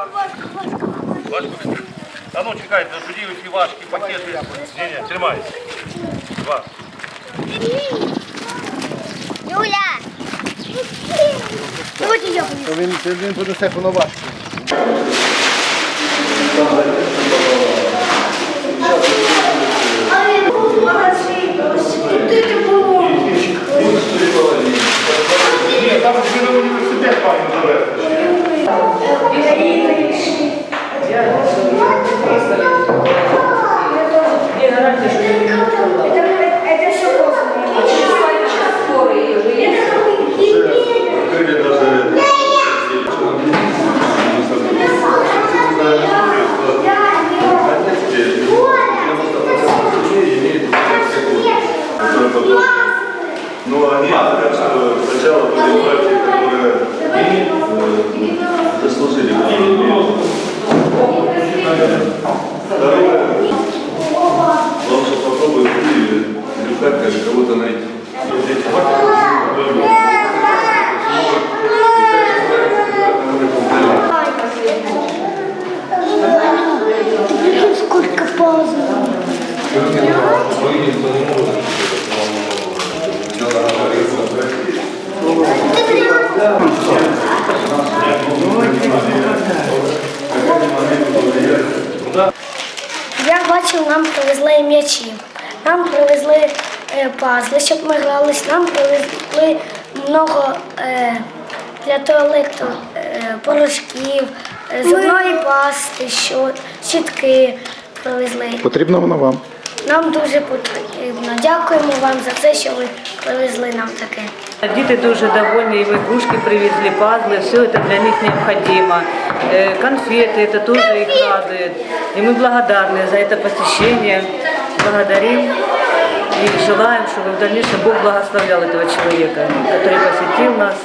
Важко? А ну чекайте, ці важкі пакети. Ні, ні, тримайся. Два. Юля! Давайте я То він, він понесе повноважку. Ні, там ж на університет маємо завести. Ну, они что сначала были братья, или кого-то. Сколько поздно. Я бачив, нам привезли м'ячі. Нам привезли пазли, щоб ми грались. Нам привезли много е, для туалету е, порошків, е, зубної пасти, що, щітки привезли. Потрібно воно вам. Нам дуже потрібно. Дякуємо вам за це, що ви привезли нам таке. Дети тоже довольны, им игрушки привезли, пазлы, все это для них необходимо. Э, Конфеты, это тоже их радует. И мы благодарны за это посещение, благодарим и желаем, чтобы в дальнейшем Бог благословлял этого человека, который посетил нас.